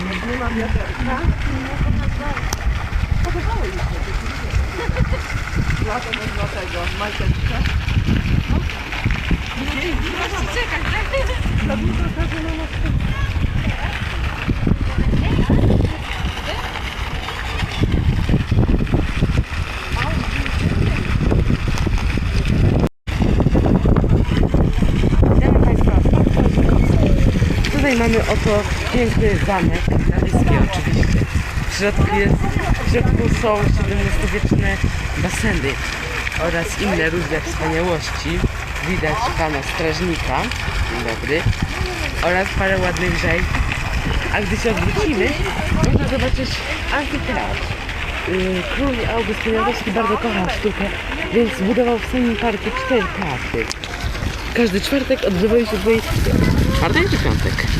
Nie ma wiaderka. Podobało mi się. Lato można tego, majteczkę. Czekaj, tak? Za dużo tego na nas Witamy Państwa w Parku Łazinkowskim. Tutaj mamy oto piękny zamek, kanadyjski oczywiście. W środku, jest, w środku są XVII-wieczne baseny oraz inne różne wspaniałości. Widać pana strażnika, dzień dobry, oraz parę ładnych rzeźb. A gdy się odwrócimy, można zobaczyć amfiteatr. Yy, Król August Poniatowski bardzo kochał sztukę, więc zbudował w samym parku cztery teatry. Każdy czwartek odbywają się tutaj... Czwartek czy piątek?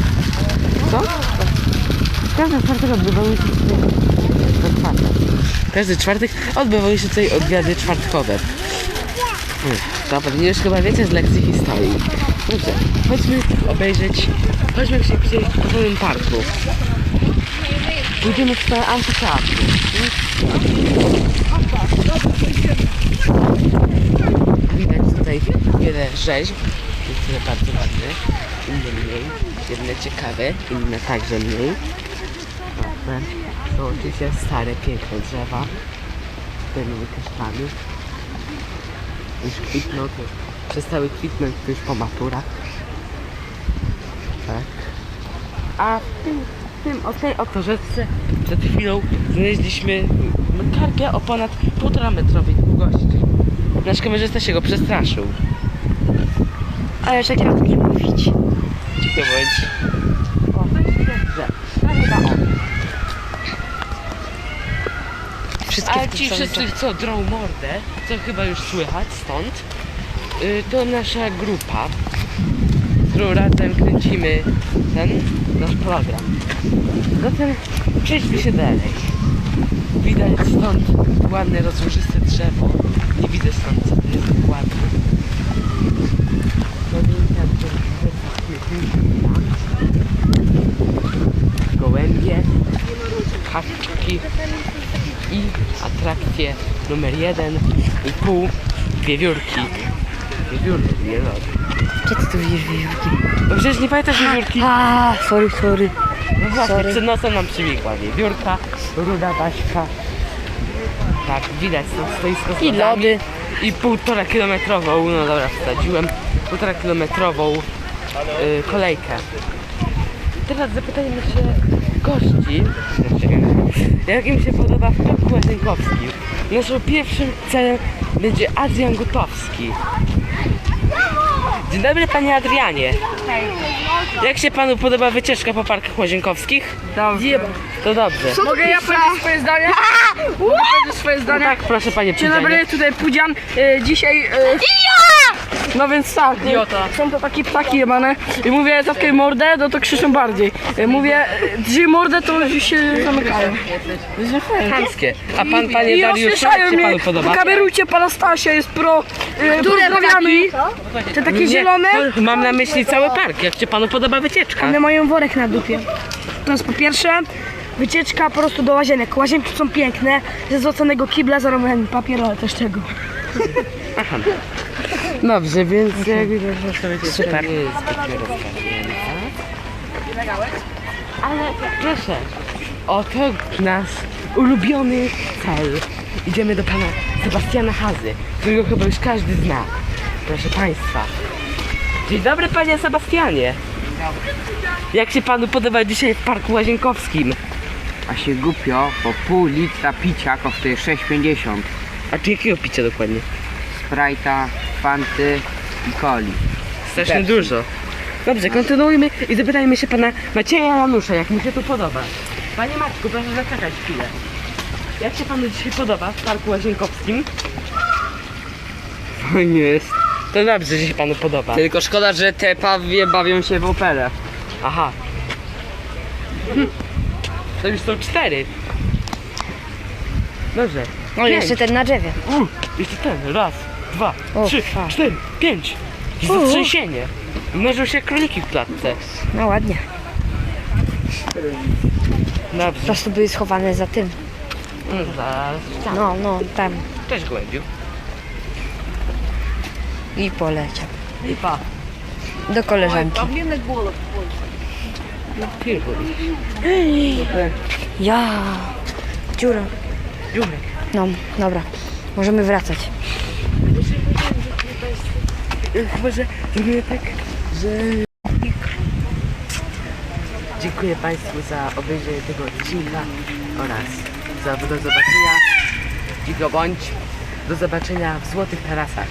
Co? Każdy czwartek odbywały się tutaj... Każdy czwartek odbywały się tutaj odwiady czwartkowe. Hmm, To pewnie już chyba wiecie z lekcji historii. Dobrze, chodźmy obejrzeć... Chodźmy się przejść po całym parku. Pójdziemy w stronę amfiteatru. Widać tutaj wiele rzeźb, niektóre bardzo ładne, inne mniej, jedne ciekawe, inne także mniej. Są oczywiście stare, piękne drzewa, pełnymi kasztany. Już kwitną, to przestały kwitnąć już po maturach. Tak. A w tym, w tym, o tej oto rzeczce przed chwilą znaleźliśmy karpia o ponad półtora metrowej długości. Nasz kamerzysta się go przestraszył. Ale czekaj, jak mówić. O, dobrze. On. Wszystkie A ci wszyscy, co drą mordę, co chyba już słychać stąd, y, to nasza grupa, z którą razem kręcimy ten nasz program. Zatem przejdźmy się dalej. Widać stąd ładne, rozłożyste drzewo. Nie widzę stąd, co to jest dokładnie. Gołębie, kaczki i atrakcje numer jeden i pół wiewiórki. Wiewiórki, nie no. Gdzie ty tu widzisz wiewiórki? No przecież nie pamiętasz wiewiórki? A, sorry, sorry. No właśnie, sorry. przed nosem nam przymigła wiewiórka, ruda Baśka. Tak, widać to stoisko z I lody. I półtora kilometrową, no dobra, wsadziłem, półtora kilometrową y, kolejkę. Teraz zapytajmy się gości, jak im się podoba w Parku Łazienkowskim. Naszym pierwszym celem będzie Adrian Gutowski. Dzień dobry panie Adrianie. Jak się panu podoba wycieczka po parkach łazienkowskich? Dobrze. To dobrze. Mogę ja powiedzieć swoje zdanie? Mogę powiedzieć swoje No zdanie? tak, proszę panie Dzień dobry, tutaj Pudzian. E, dzisiaj... E, no więc tak, e, są to takie ptaki jebane. I mówię zatkaj mordę, no to krzyczą bardziej. E, mówię drzyj mordę, to już się zamykają. Nie. Chamskie. A pan, panie I Dariuszu, jak rozśmieszają się mnie, panu podoba? kamerujcie pana Stasia, jest pro. E, pozdrawiamy. Te takie zielone, to mam na myśli cały park. Jak się panu podoba wycieczka? one mają worek na dupie. To jest po pierwsze wycieczka po prostu do łazienek. Łazienki są piękne, ze złoconego kibla zarobionym papier, ale też tego. Aha. Dobrze, więc jak widać, Super. nie jest rozgarnięta. Ale proszę, oto nasz ulubiony cel. Idziemy do pana Sebastiana Hazy, którego chyba już każdy zna. Proszę państwa. Dzień dobry panie Sebastianie. Jak się panu podoba dzisiaj w Parku Łazienkowskim? A się głupio, bo pół litra picia kosztuje 6,50. A czy jakiego picia dokładnie? Sprite'a, Fanty i coli. Strasznie Pepsi. dużo. Dobrze, kontynuujmy i zapytajmy się pana Macieja Janusza, jak mu się tu podoba. Panie Maćku, proszę zaczekać chwilę. Jak się panu dzisiaj podoba w Parku Łazienkowskim? Fajnie jest. To dobrze, że się panu podoba. Tylko szkoda, że te pawie bawią się w Opelę. Aha. Hm. To już są cztery. Dobrze. No Pięć. jeszcze ten na drzewie. U, jeszcze ten. Raz, dwa, O, trzy, fuck. cztery, pięć. Zatrzęsienie. Mnożą się króliki w klatce. No ładnie. Po Dobrze. prostu były schowane za tym. Mm, Zaraz. No, no, tam. Cześć gołębiu. I poleciał. I pa. Do koleżanki. Kilku. Ja. Dziura. Dziurek. No, dobra. Możemy wracać. Chyba, że zrobimy tak, że... Dziękuję Państwu za obejrzenie tego odcinka oraz za do zobaczenia. Dziko bądź. Do zobaczenia w Złotych Tarasach.